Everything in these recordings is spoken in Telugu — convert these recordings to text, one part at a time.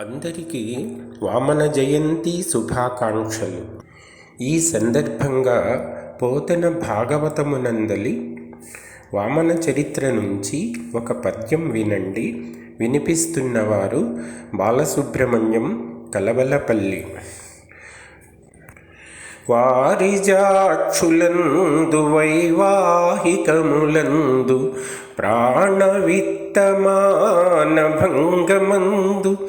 అందరికీ వామన జయంతి శుభాకాంక్షలు. ఈ సందర్భంగా పోతన భాగవతమునందలి వామన చరిత్ర నుంచి ఒక పద్యం వినండి. వినిపిస్తున్నవారు బాలసుబ్రహ్మణ్యం కలవలపల్లి. వారిజాక్షులందు వైవాహికములందు ప్రాణవిత్తమానభంగమందు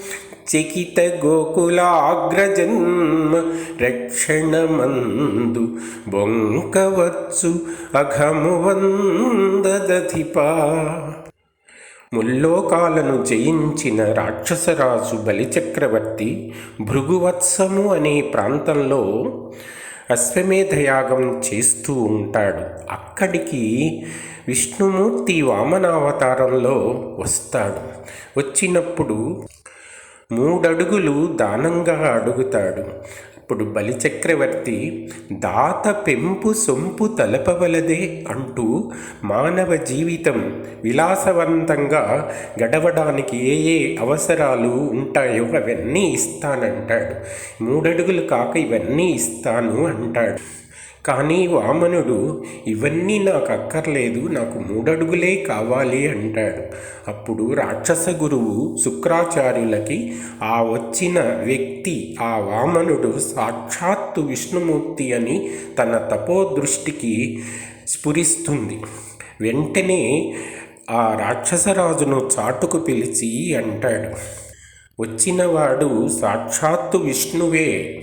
చకిత గోకులాగ్రజన్మ రక్షణమందు బొంకవచ్చు అఘమువందదధిపా. ముల్లోకాలను జయించిన రాక్షసరాజు బలిచక్రవర్తి భృగువత్సము అనే ప్రాంతంలో అశ్వమేధయాగం చేస్తూ ఉంటాడు. అక్కడికి విష్ణుమూర్తి వామనావతారంలో వస్తాడు. వచ్చినప్పుడు మూడడుగులు దానంగా అడుగుతాడు. ఇప్పుడు బలిచక్రవర్తి దాత పెంపు సొంపు తలపవలదే అంటూ మానవ జీవితం విలాసవంతంగా గడవడానికి ఏ ఏ అవసరాలు ఉంటాయో అవన్నీ ఇస్తానంటాడు. మూడడుగులు కాక ఇవన్నీ ఇస్తాను అంటాడు. కానీ వామనుడు ఇవన్నీ నాకు అక్కర్లేదు నాకు మూడడుగులే కావాలి అంటాడు. అప్పుడు రాక్షస గురువు శుక్రాచార్యులకి ఆ వచ్చిన వ్యక్తి ఆ వామనుడు సాక్షాత్తు విష్ణుమూర్తి అని తన తపోదృష్టికి స్ఫురిస్తుంది. వెంటనే ఆ రాక్షసరాజును చాటుకు పిలిచి అంటాడు. వచ్చినవాడు సాక్షాత్తు విష్ణువే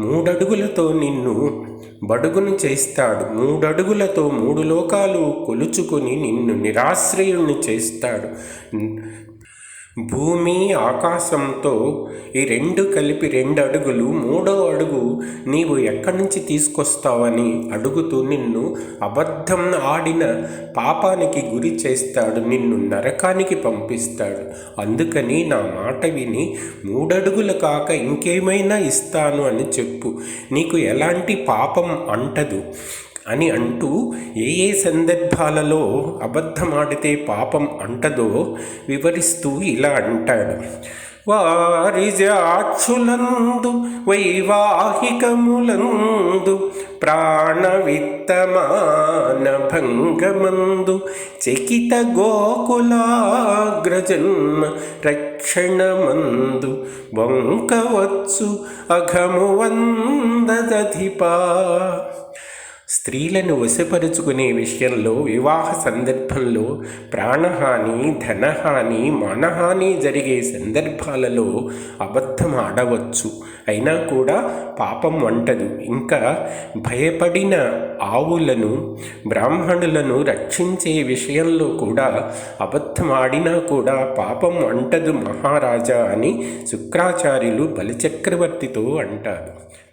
మూడడుగులతో నిన్ను బడుగును చేస్తాడు. మూడడుగులతో మూడు లోకాలు కొలుచుకొని నిన్ను నిరాశ్రయుణ్ణి చేస్తాడు. భూమి ఆకాశంతో ఈ రెండు కలిపి రెండు అడుగులు మూడో అడుగు నీవు ఎక్కడి నుంచి తీసుకొస్తావని అడుగుతూ నిన్ను అబద్ధం ఆడిన పాపానికి గురి చేస్తాడు నిన్ను నరకానికి పంపిస్తాడు. అందుకని నా మాట విని మూడడుగులు కాక ఇంకేమైనా ఇస్తాను అని చెప్పు. నీకు ఎలాంటి పాపం అంటదు. అని అంటూ ఏ ఏ సందర్భాలలో అబద్ధమాడితే పాపం అంటదో వివరిస్తూ ఇలా అంటాడు. వారిజాక్షులందు వైవాహికములందు ప్రాణవిత్తమాన భంగమందు చకిత గోకులాగ్రజన్మ రక్షణమందు వంకవచ్చు అఘము వందదధిపా స్త్రీలను వశపరుచుకునే విషయంలో వివాహ సందర్భంలో ప్రాణహాని ధనహాని మానహాని జరిగే సందర్భాలలో అబద్ధం ఆడవచ్చు. అయినా కూడా పాపం వంటదు. ఇంకా భయపడిన ఆవులను బ్రాహ్మణులను రక్షించే విషయంలో కూడా అబద్ధం ఆడినా కూడా పాపం అంటదు మహారాజా అని శుక్రాచార్యులు బలిచక్రవర్తితో అంటారు.